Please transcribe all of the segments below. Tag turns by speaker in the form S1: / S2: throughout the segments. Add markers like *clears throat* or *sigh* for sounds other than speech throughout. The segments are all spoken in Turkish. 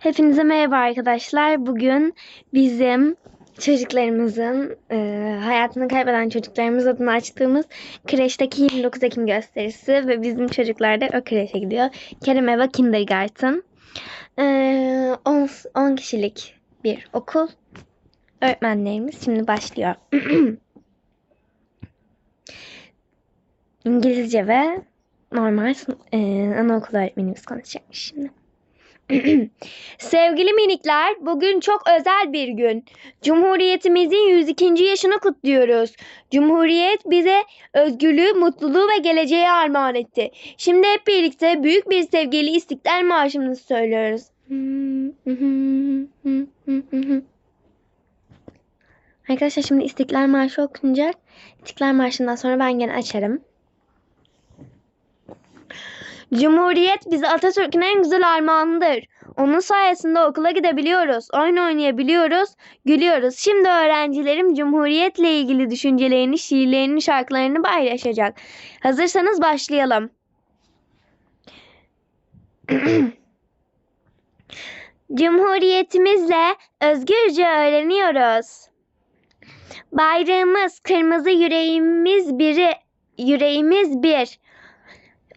S1: Hepinize merhaba arkadaşlar. Bugün bizim çocuklarımızın e, hayatını kaybeden çocuklarımız adına açtığımız kreşteki 29 Ekim gösterisi ve bizim çocuklar da o kreşe gidiyor. Kerem Eva Kindergarten. E, 10, 10 kişilik bir okul. Öğretmenlerimiz şimdi başlıyor. *clears throat* İngilizce ve normal e, anaokulu öğretmenimiz konuşacakmış şimdi. *clears throat* Sevgili minikler, bugün çok özel bir gün. Cumhuriyetimizin 102. yaşını kutluyoruz. Cumhuriyet bize özgürlüğü, mutluluğu ve geleceği armağan etti. Şimdi hep birlikte büyük bir sevgili İstiklal Marşımızı söylüyoruz. Arkadaşlar şimdi İstiklal Marşı okunacak. İstiklal Marşı'ndan sonra ben gene açarım. Cumhuriyet bize Atatürk'ün en güzel armağanıdır. Onun sayesinde okula gidebiliyoruz, oyun oynayabiliyoruz, gülüyoruz. Şimdi öğrencilerim Cumhuriyet'le ilgili düşüncelerini, şiirlerini, şarkılarını paylaşacak. Hazırsanız başlayalım. *clears throat* Cumhuriyetimizle özgürce öğreniyoruz. Bayrağımız kırmızı yüreğimiz biri, yüreğimiz bir.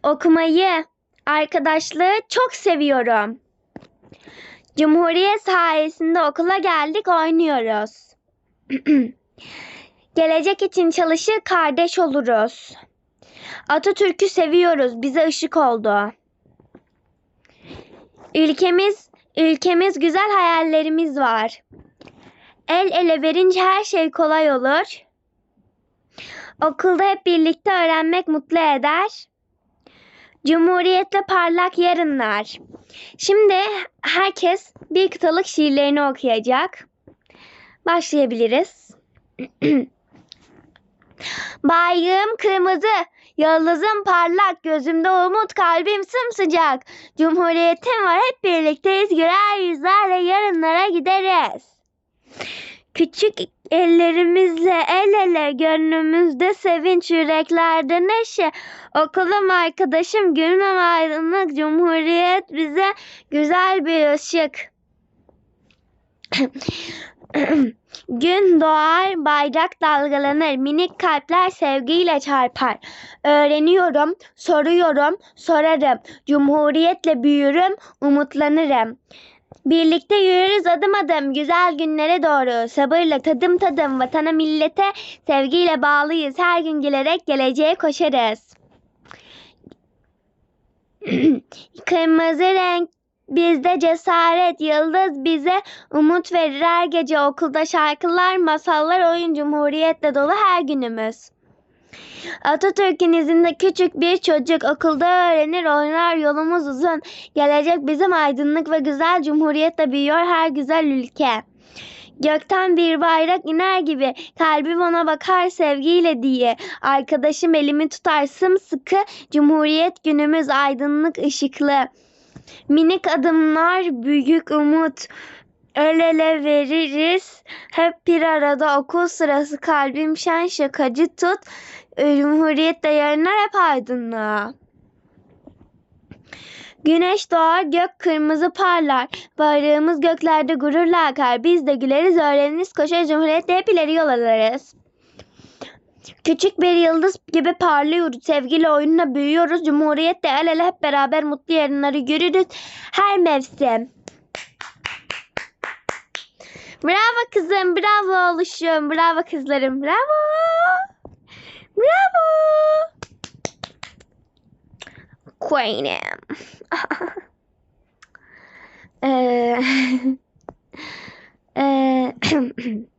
S1: Okumayı, arkadaşlığı çok seviyorum. Cumhuriyet sayesinde okula geldik oynuyoruz. *clears throat* Gelecek için çalışır kardeş oluruz. Atatürk'ü seviyoruz. Bize ışık oldu. Ülkemiz ülkemiz güzel hayallerimiz var. El ele verince her şey kolay olur. Okulda hep birlikte öğrenmek mutlu eder. Cumhuriyetle parlak yarınlar. Şimdi herkes bir kıtalık şiirlerini okuyacak. Başlayabiliriz. *clears throat* Bayrağım kırmızı, yıldızım parlak, gözümde umut, kalbim sımsıcak. Cumhuriyetim var, hep birlikteyiz, güler yüzlerle yarınlara gideriz. Küçük ellerimizle el ele gönlümüzde sevinç yüreklerde neşe. Okulum arkadaşım gülmem aydınlık cumhuriyet bize güzel bir ışık. *clears throat* Gün doğar, bayrak dalgalanır, minik kalpler sevgiyle çarpar. Öğreniyorum, soruyorum, sorarım. Cumhuriyetle büyürüm, umutlanırım. Birlikte yürürüz adım adım güzel günlere doğru. Sabırla tadım tadım vatana millete sevgiyle bağlıyız. Her gün gelerek geleceğe koşarız. *clears throat* Kırmızı renk bizde cesaret, yıldız bize umut verir her gece okulda şarkılar, masallar, oyun cumhuriyetle dolu her günümüz. Atatürk'ün izinde küçük bir çocuk okulda öğrenir oynar yolumuz uzun. Gelecek bizim aydınlık ve güzel cumhuriyetle büyüyor her güzel ülke. Gökten bir bayrak iner gibi kalbim ona bakar sevgiyle diye. Arkadaşım elimi tutar sımsıkı cumhuriyet günümüz aydınlık ışıklı. Minik adımlar büyük umut. El ele veririz. Hep bir arada okul sırası kalbim şen şakacı tut. Cumhuriyet yarınlar hep aydınlığa. Güneş doğar gök kırmızı parlar. Bayrağımız göklerde gururla akar. Biz de güleriz öğreniriz koşar cumhuriyetle hep ileri yol alırız. Küçük bir yıldız gibi parlıyoruz. Sevgiyle oyunla büyüyoruz. Cumhuriyetle el ele hep beraber mutlu yarınları görürüz. Her mevsim. Bravo kızım, bravo oluşum, bravo kızlarım, bravo. Bravo. Queen'im. *laughs* Ee, ee, *laughs* *clears throat*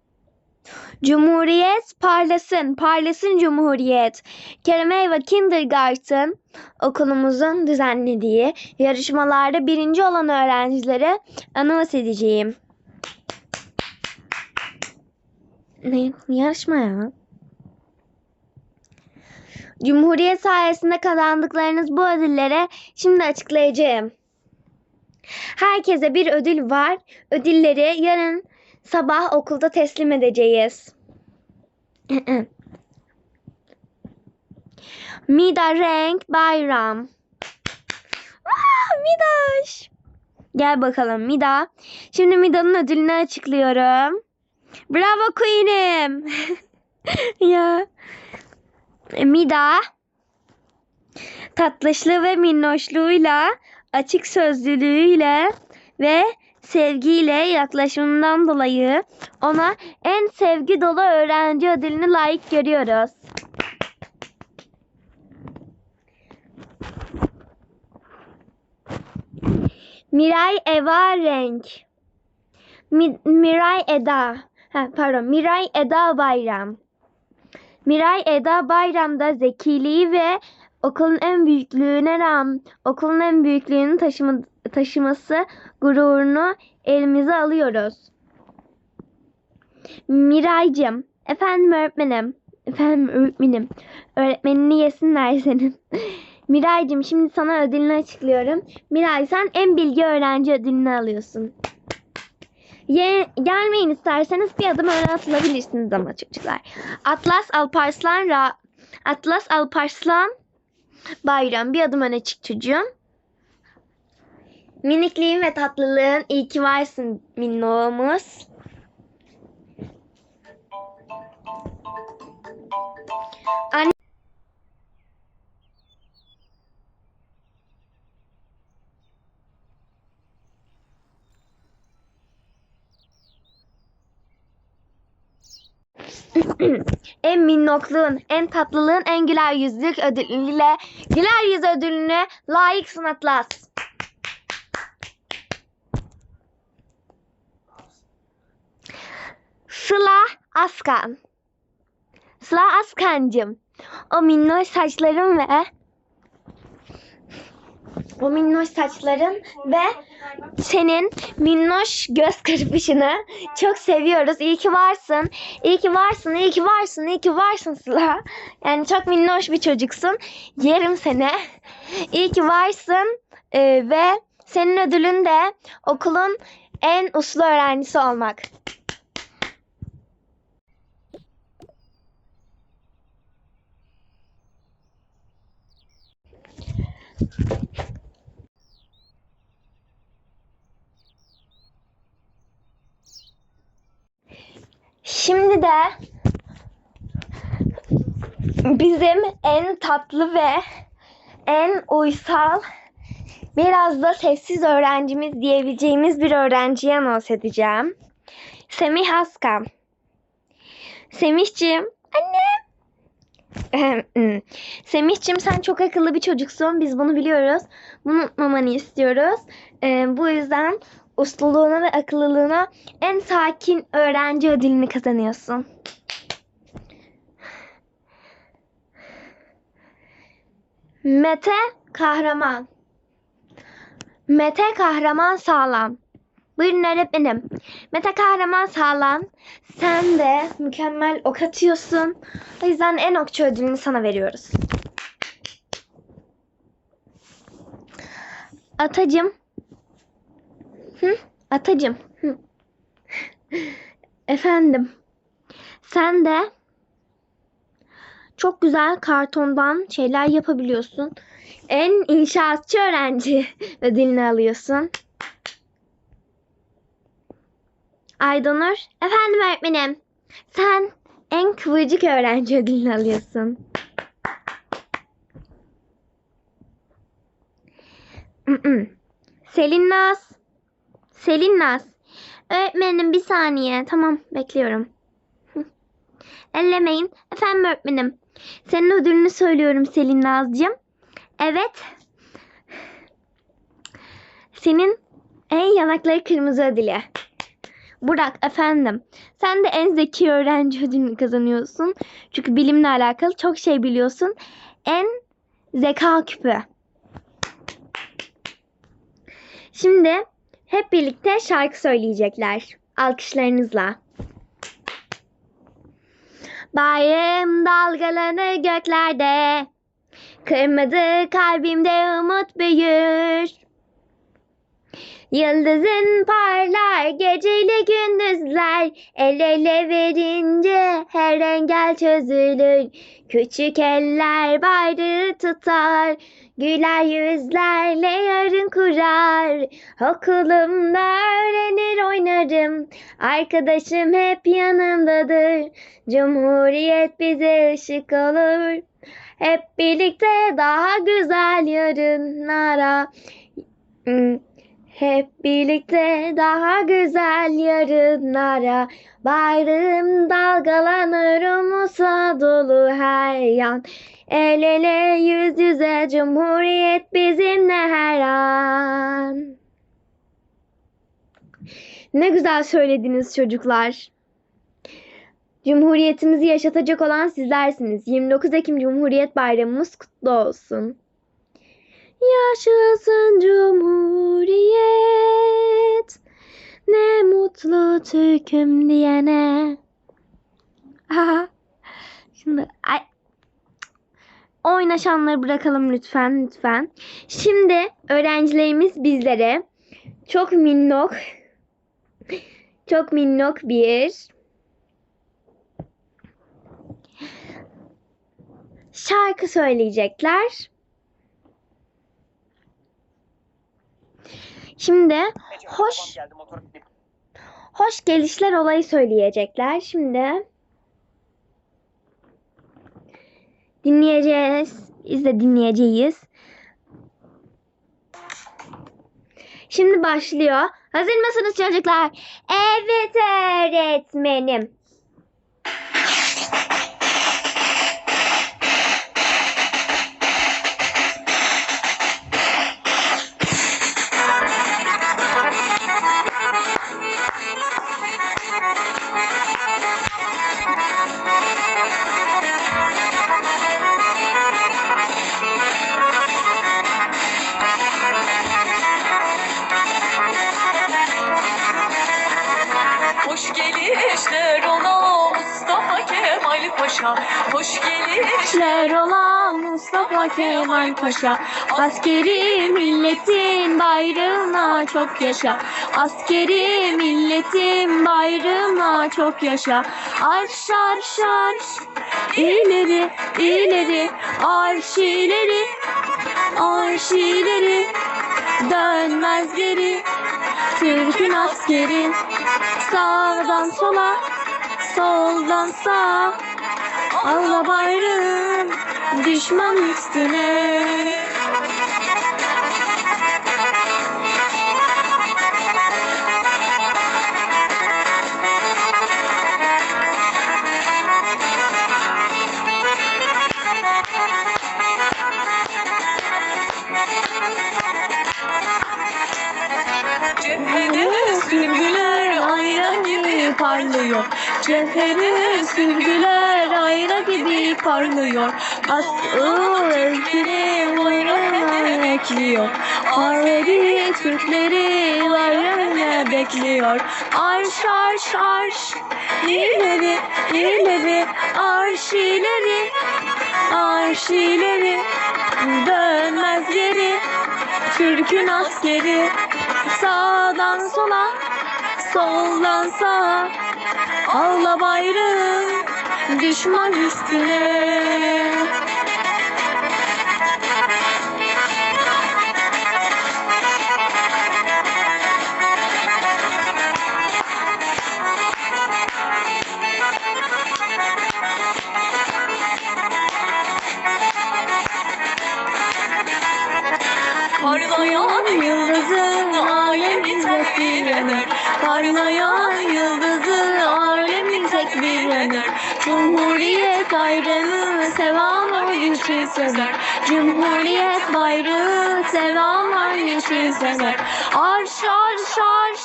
S1: Cumhuriyet parlasın, parlasın Cumhuriyet. Kerem Eyva Kindergarten okulumuzun düzenlediği yarışmalarda birinci olan öğrencilere anons edeceğim. Ne? Yarışma ya. Cumhuriyet sayesinde kazandıklarınız bu ödüllere şimdi açıklayacağım. Herkese bir ödül var. Ödülleri yarın sabah okulda teslim edeceğiz. *clears throat* Mida Renk Bayram. Aa, Midaş. Gel bakalım Mida. Şimdi Mida'nın ödülünü açıklıyorum. Bravo Queen'im. *laughs* ya. Mida tatlışlığı ve minnoşluğuyla, açık sözlülüğüyle ve sevgiyle yaklaşımından dolayı ona en sevgi dolu öğrenci ödülünü layık görüyoruz. Miray Eva Renk. Mi- Miray Eda. Ha, pardon. Miray Eda Bayram. Miray Eda Bayram'da zekiliği ve okulun en büyüklüğüne rağmen okulun en büyüklüğünü taşıma, taşıması gururunu elimize alıyoruz. Miraycığım, efendim öğretmenim, efendim öğretmenim, öğretmenini yesinler senin. *laughs* Miraycığım şimdi sana ödülünü açıklıyorum. Miray sen en bilgi öğrenci ödülünü alıyorsun. Ye, gelmeyin isterseniz bir adım öne atılabilirsiniz ama çocuklar. Atlas Alparslan Ra Atlas Alparslan Bayram bir adım öne çık çocuğum. Minikliğin ve tatlılığın iyi ki varsın minnoğumuz. En minnokluğun, en tatlılığın, en güler yüzlük ödülüyle güler yüz ödülüne layıksın Atlas. Sıla Askan. Sıla Askancım. O minnoş saçların ve o minnoş saçların ve senin minnoş göz kırpışını çok seviyoruz. İyi ki varsın. İyi ki varsın. İyi ki varsın. İyi ki varsın Sıla. Yani çok minnoş bir çocuksun. Yerim seni. İyi ki varsın. Ee, ve senin ödülün de okulun en uslu öğrencisi olmak. Şimdi de bizim en tatlı ve en uysal biraz da sessiz öğrencimiz diyebileceğimiz bir öğrenciye anons edeceğim. Semih Askan. Semihciğim. Anne. Semihciğim sen çok akıllı bir çocuksun. Biz bunu biliyoruz. Bunu unutmamanı istiyoruz. Bu yüzden usluluğuna ve akıllılığına en sakin öğrenci ödülünü kazanıyorsun. Mete Kahraman. Mete Kahraman Sağlam. Buyurun öğretmenim. Mete Kahraman Sağlam. Sen de mükemmel ok atıyorsun. O yüzden en okçu ödülünü sana veriyoruz. Atacım. Hı? Atacım. Hı. Efendim. Sen de çok güzel kartondan şeyler yapabiliyorsun. En inşaatçı öğrenci *laughs* ödülünü alıyorsun. Aydanur. Efendim öğretmenim. Sen en kıvırcık öğrenci ödülünü alıyorsun. Selin Naz. Selin Naz. Öğretmenim bir saniye. Tamam bekliyorum. Ellemeyin. Efendim öğretmenim. Senin ödülünü söylüyorum Selin Nazcığım. Evet. Senin en yanakları kırmızı ödülü. Burak efendim. Sen de en zeki öğrenci ödülünü kazanıyorsun. Çünkü bilimle alakalı çok şey biliyorsun. En zeka küpü. Şimdi hep birlikte şarkı söyleyecekler. Alkışlarınızla. Bayım dalgalanır göklerde. Kırmadı kalbimde umut büyür. Yıldızın parlar geceyle gündüzler. El ele verince her engel çözülür. Küçük eller bayrağı tutar Güler yüzlerle yarın kurar. Okulumda öğrenir oynarım Arkadaşım hep yanımdadır. Cumhuriyet bize ışık olur. Hep birlikte daha güzel yarınlara. Hmm, Hep birlikte daha güzel yarınlara Bayrağım dalgalanır umutla dolu her yan El ele yüz yüze cumhuriyet bizimle her an Ne güzel söylediniz çocuklar. Cumhuriyetimizi yaşatacak olan sizlersiniz. 29 Ekim Cumhuriyet Bayramımız kutlu olsun. Yaşasın Cumhuriyet. Ne mutlu Türk'üm diyene. Aha. Şimdi ay, oynaşanları bırakalım lütfen lütfen. Şimdi öğrencilerimiz bizlere çok minnok çok minnok bir şarkı söyleyecekler. Şimdi hoş hoş gelişler olayı söyleyecekler. Şimdi dinleyeceğiz. Biz de dinleyeceğiz. Şimdi başlıyor. Hazır mısınız çocuklar? Evet öğretmenim.
S2: Hoş gelişler ola Mustafa Kemal Paşa. Hoş gelişler
S1: İşler olan Mustafa Kemal Paşa. Askeri milletin bayrağına çok yaşa. Askeri milletin bayrağına çok yaşa. Arş arş arş. İleri ileri Arş ileri arş ileri Dönmez geri Türk'ün askeri Sağdan sola soldan sağa Allah bayrağım düşman üstüne. Sürgüler ayna gibi parlıyor. Cephede sürgüler ayna gibi parlıyor. Asıl ülkenin bayrağına ekliyor. Harbi Türkleri bayrağına bekliyor. Arş arş arş ileri ileri arş ileri arş ileri dönmez geri. Türk'ün askeri sağdan sola soldan sağa. Allah bayrağım düşman üstüne güçlü sever. Arş arş arş.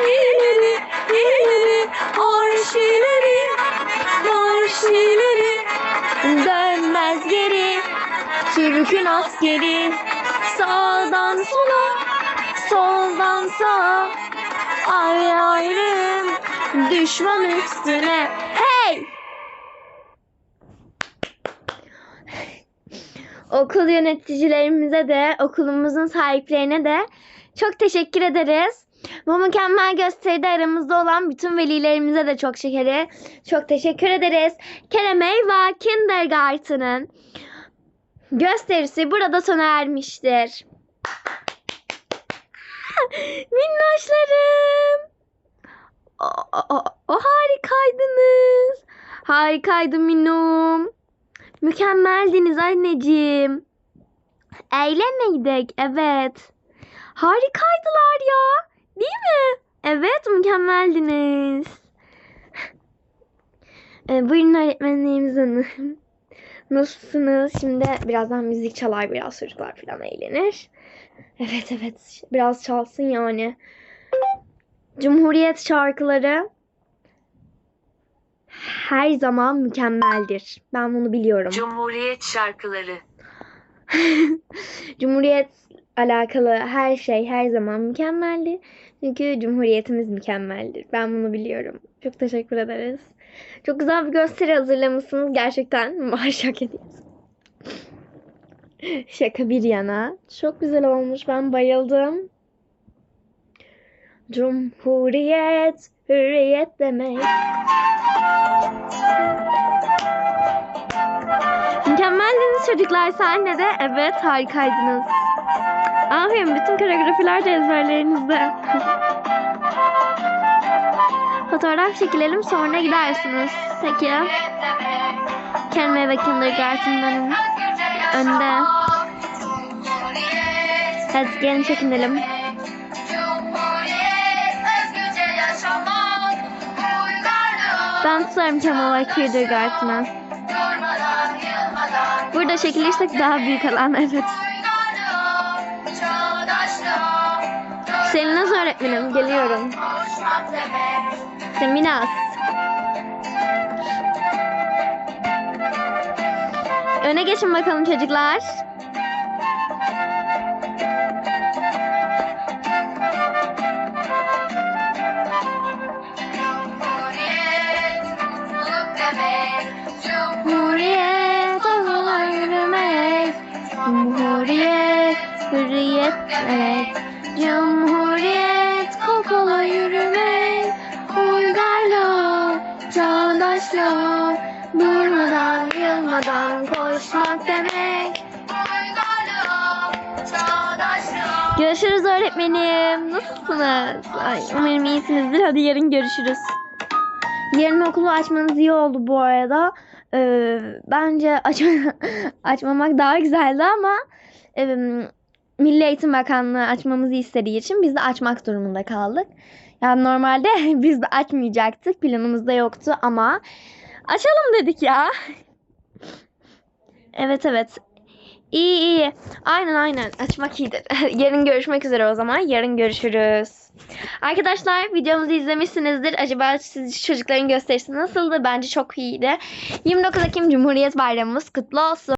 S1: İleri ileri arş ileri arş ileri Dönmez geri. Türk'ün askeri. Sağdan sola soldan sağa. Ayrı ayrı düşman üstüne. Hey okul yöneticilerimize de okulumuzun sahiplerine de Çok teşekkür ederiz. Bu mükemmel gösteride aramızda olan bütün velilerimize de çok şekeri. Çok teşekkür ederiz. Kerem Eyva Kindergarten'ın gösterisi burada sona ermiştir. *laughs* Minnoşlarım. O, o, o- harikaydınız. Harikaydı minnom. Mükemmeldiniz anneciğim. Eğlenmeydik. Evet. Harikaydılar ya. Değil mi? Evet mükemmeldiniz. *laughs* Ee, buyurun öğretmenlerimiz hanım. Nasılsınız? Şimdi birazdan müzik çalar biraz çocuklar falan eğlenir. Evet evet biraz çalsın yani. Cumhuriyet şarkıları her zaman mükemmeldir. Ben bunu biliyorum.
S2: Cumhuriyet şarkıları. *laughs*
S1: Cumhuriyet alakalı her şey her zaman mükemmeldi. Çünkü Cumhuriyetimiz mükemmeldir. Ben bunu biliyorum. Çok teşekkür ederiz. Çok güzel bir gösteri hazırlamışsınız. Gerçekten maaş hak ediyorsunuz. Şaka bir yana. Çok güzel olmuş. Ben bayıldım. Cumhuriyet, hürriyet demek. Çocuklar sahnede. Evet harikaydınız. Aferin bütün koreografiler de ezberlerinizde. *laughs* Fotoğraf çekilelim sonra gidersiniz. Peki. Kelime ve Kindergarten'ın önde. Hadi gelin çekinelim. Ben tutarım Kemal Kindergarten'a. Burada çekilirsek daha büyük alan evet. Selinaz öğretmenim geliyorum. Seminas. Öne geçin bakalım çocuklar. Demek. Cumhuriyet kol kola yürümek. Uygarlık, çağdaşlık. Durmadan, yılmadan koşmak demek. Görüşürüz öğretmenim. Nasılsınız? Ay, umarım iyisinizdir. Hadi yarın görüşürüz. Yarın okulu açmanız iyi oldu bu arada. Ee, bence aç *laughs* açmamak daha güzeldi ama e, Milli Eğitim Bakanlığı açmamızı istediği için biz de açmak durumunda kaldık. Yani normalde *laughs* biz de açmayacaktık. Planımızda yoktu ama açalım dedik ya. evet evet. İyi iyi. Aynen aynen. Açmak iyidir. *laughs* Yarın görüşmek üzere o zaman. Yarın görüşürüz. Arkadaşlar videomuzu izlemişsinizdir. Acaba siz çocukların gösterisi nasıldı? Bence çok iyiydi. 29 Ekim Cumhuriyet Bayramımız kutlu olsun.